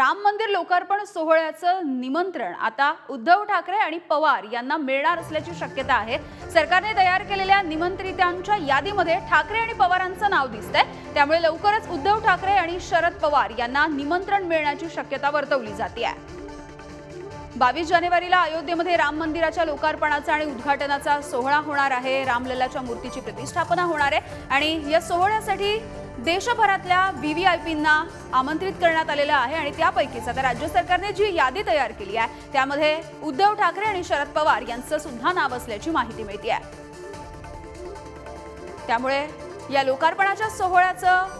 राम मंदिर लोकार्पण सोहळ्याचं निमंत्रण. आता उद्धव ठाकरे आणि पवार यांना मिळणार असल्याची शक्यता आहे. सरकारने तयार केलेल्या निमंत्रितांच्या यादीमध्ये ठाकरे आणि पवारांचं नाव दिसतंय. त्यामुळे लवकरच उद्धव ठाकरे आणि शरद पवार यांना निमंत्रण मिळण्याची शक्यता वर्तवली जाते आहे बावीस जानेवारीला अयोध्येमध्ये राम मंदिराच्या लोकार्पणाचा आणि उद्घाटनाचा सोहळा होणार आहे. रामलल्लाच्या मूर्तीची प्रतिष्ठापना होणार आहे. आणि या सोहळ्यासाठी देशभरातल्या व्हीव्हीआयपींना आमंत्रित करण्यात आलेलं आहे आणि त्यापैकीच आता राज्य सरकारने जी यादी तयार केली आहे त्यामध्ये उद्धव ठाकरे आणि शरद पवार यांचं सुद्धा नाव असल्याची माहिती मिळते आहे त्यामुळे या लोकार्पणाच्या सोहळ्याचं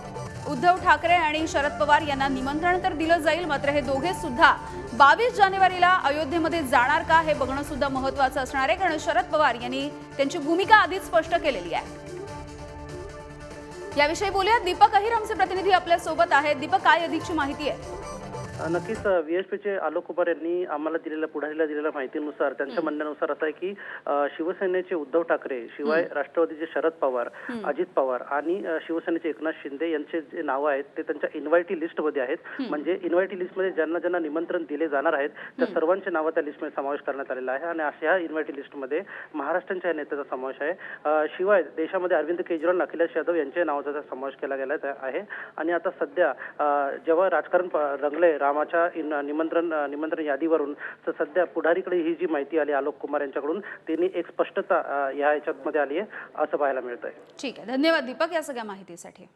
उद्धव ठाकरे आणि शरद पवार यांना निमंत्रण तर दिलं जाईल मात्र हे दोघे सुद्धा बावीस जानेवारीला अयोध्येमध्ये जाणार का हे बघणं सुद्धा महत्वाचं असणार आहे कारण शरद पवार यांनी त्यांची भूमिका आधीच स्पष्ट केलेली आहे. याविषयी बोलूया दीपक अहिर आमचे प्रतिनिधी आपल्यासोबत आहेत. दीपक काय अधिकची माहिती आहे? नक्कीच व्हीएसपीचे आलोक कुमार यांनी आम्हाला दिलेल्या पुढारीला दिलेल्या माहितीनुसार त्यांच्या म्हणण्यानुसार असं आहे की शिवसेनेचे उद्धव ठाकरे शिवाय राष्ट्रवादीचे शरद पवार अजित पवार आणि शिवसेनेचे एकनाथ शिंदे यांचे जे नावं आहेत ते त्यांच्या इन्व्हायटी लिस्टमध्ये आहेत. म्हणजे इन्व्हायटी लिस्टमध्ये ज्यांना ज्यांना निमंत्रण दिले जाणार आहेत त्या सर्वांचे नावं त्या लिस्टमध्ये समावेश करण्यात आलेला आहे आणि अशा ह्या इन्व्हायटी लिस्टमध्ये महाराष्ट्रांच्या नेत्याचा समावेश आहे. शिवाय देशामध्ये अरविंद केजरीवाल आणि अखिलेश यादव यांच्या नावाचा समावेश केला गेला आहे. आणि आता सध्या जेव्हा राजकारण रंगले रामाच्या इन- निमंत्रण निमंत्रण यादीवरून तर सध्या पुढारीकडे ही जी माहिती आली आलोक कुमार यांच्याकडून त्यांनी एक स्पष्टता या याच्यामध्ये आली आहे असं पाहायला मिळत आहे ठीक आहे. धन्यवाद दीपक या सगळ्या माहितीसाठी.